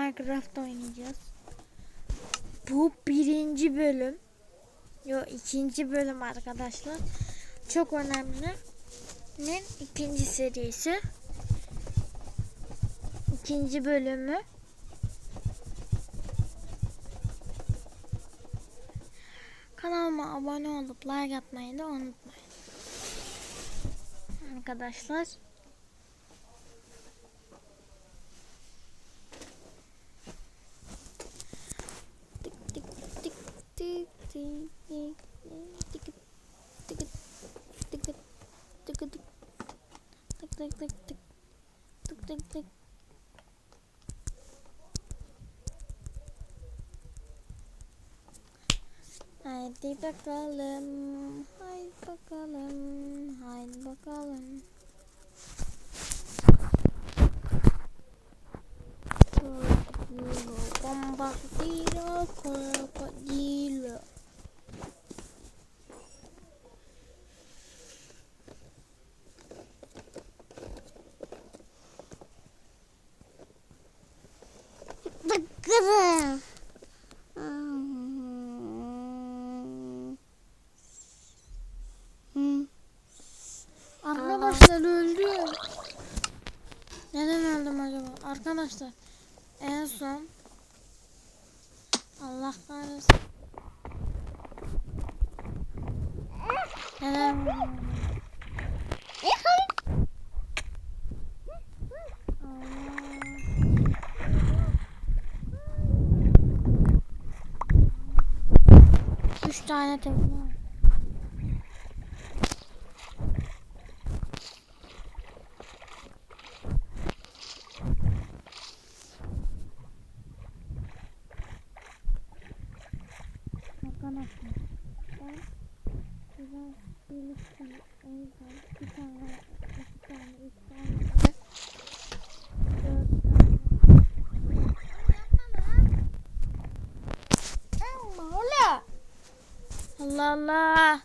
Minecraft oynayacağız. Bu birinci bölüm. Yo ikinci bölüm arkadaşlar. Çok önemli. Ne ikinci serisi. İkinci bölümü. Kanalıma abone olup like atmayı da unutmayın. Arkadaşlar. Haydi bakalım, haydi bakalım, haydi bakalım. Bombardiro, krokodilo. Bakın. Arkadaşlar öldü. Neden öldüm acaba? Arkadaşlar tane tekne var. Arkadaşlar ben biraz birlikte o yüzden bir tane, iki tane, üç Allah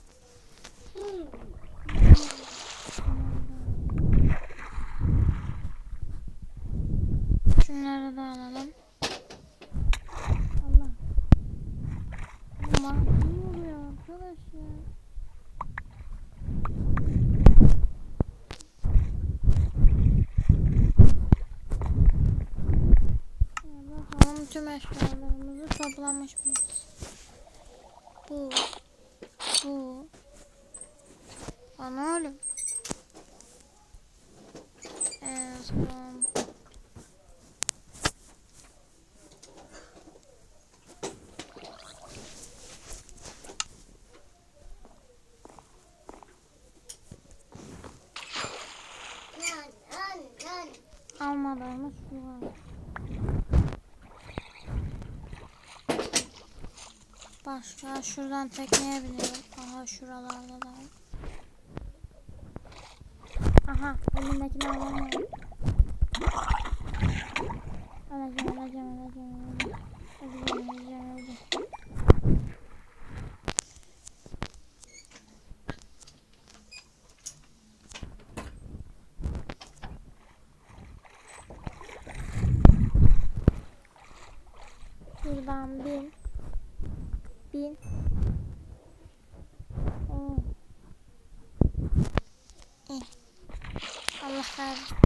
Son. Almadığımız şu var. Başka şuradan tekneye binelim. Aha şuralarda da var. Aha elimdekini alamıyorum. Alacağım alacağım alacağım alacağım. Alacağım alacağım. Şuradan bin. Bin. Oo. Eh. Allah kahretsin.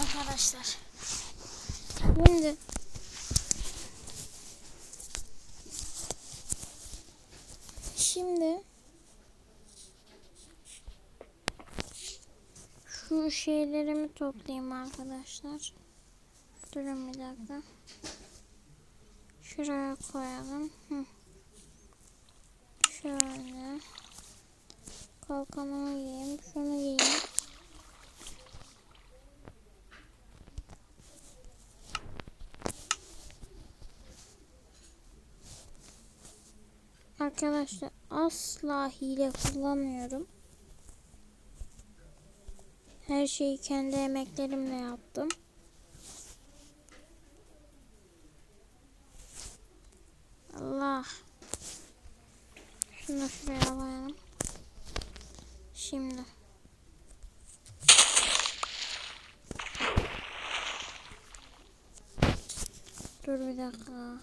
Arkadaşlar. Şimdi Şimdi şu şeylerimi toplayayım arkadaşlar. Durun bir dakika. Şuraya koyalım. Hı. Şöyle. Kalkanımı giyeyim. Şunu giyeyim. Arkadaşlar asla hile kullanmıyorum. Her şeyi kendi emeklerimle yaptım. Allah. Şunu şuraya koyalım. Şimdi. Dur bir dakika.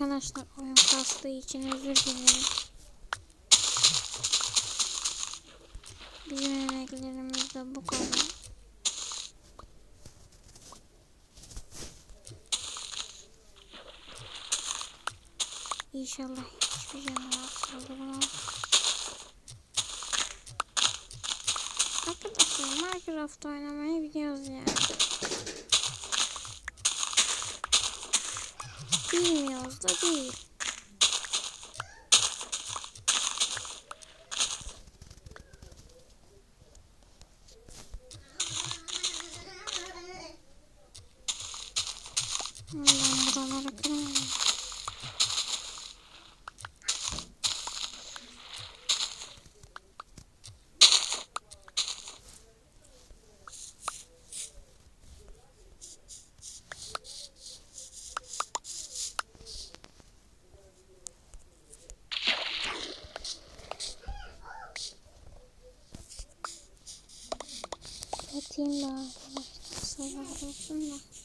Arkadaşlar oyun kastığı için özür dilerim. Bizim emeklerimiz de bu kadar. İnşallah hiçbir canavar saldırmaz. Arkadaşlar Minecraft oynamayı biliyoruz yani. Bilmiyoruz da değil.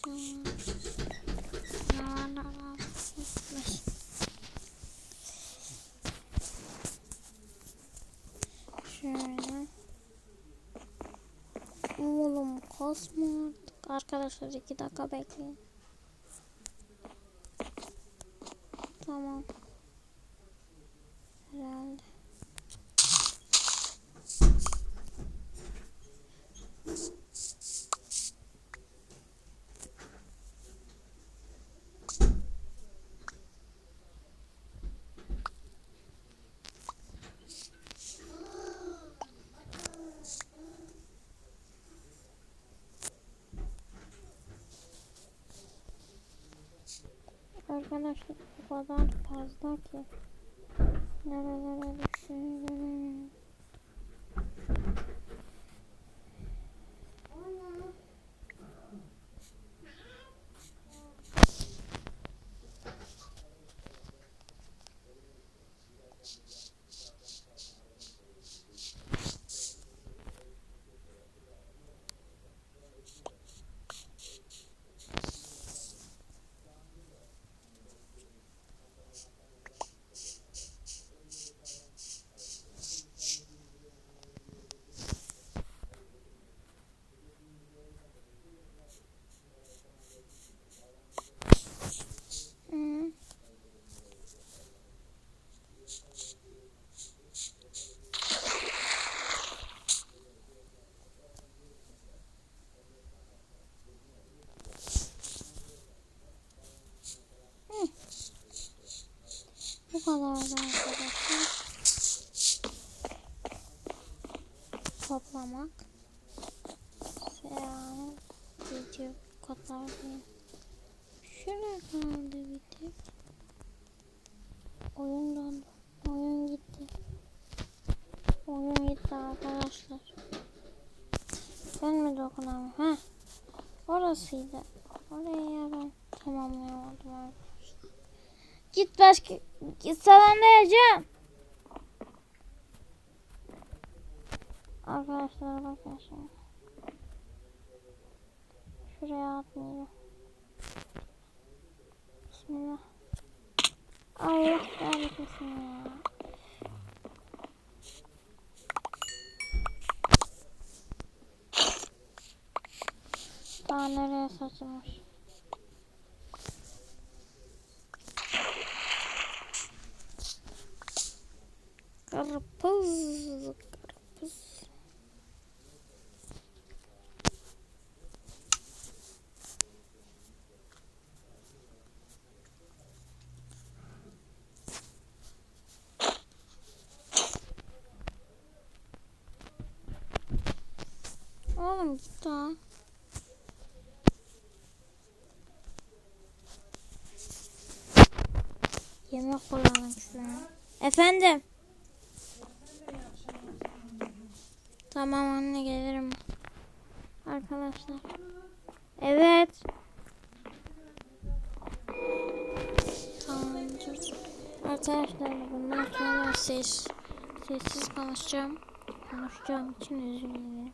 Şöyle. Oğlum kasma. Arkadaşlar iki dakika bekleyin. Tamam. Herhalde. Arkadaşlar bu kadar fazla ki. Nerelere düşüyor göremiyorum. Hı. Hı. Bu kadar da arkadaşlar. Toplamak. Video bu kadar değil. Şuraya kaldı bir. Oyun dondu. Oyun gitti. Oyun gitti arkadaşlar. Ben mi dokunamıyorum? Ha? Orasıydı. Oraya ben tamamlayamadım arkadaşlar. Git başka. Git salondayacağım. Arkadaşlar bakın şimdi. Şuraya atmayacağım. Bismillah. Allah kahretmesin ya. Daha nereye saçılmış? Karpuz. Oğlum git daha. Yemek koyalım şuraya. Efendim. Tamam anne gelirim. Arkadaşlar. Evet. Tamamdır. Arkadaşlar bundan sonra ses, sessiz konuşacağım. Konuşacağım için özür dilerim.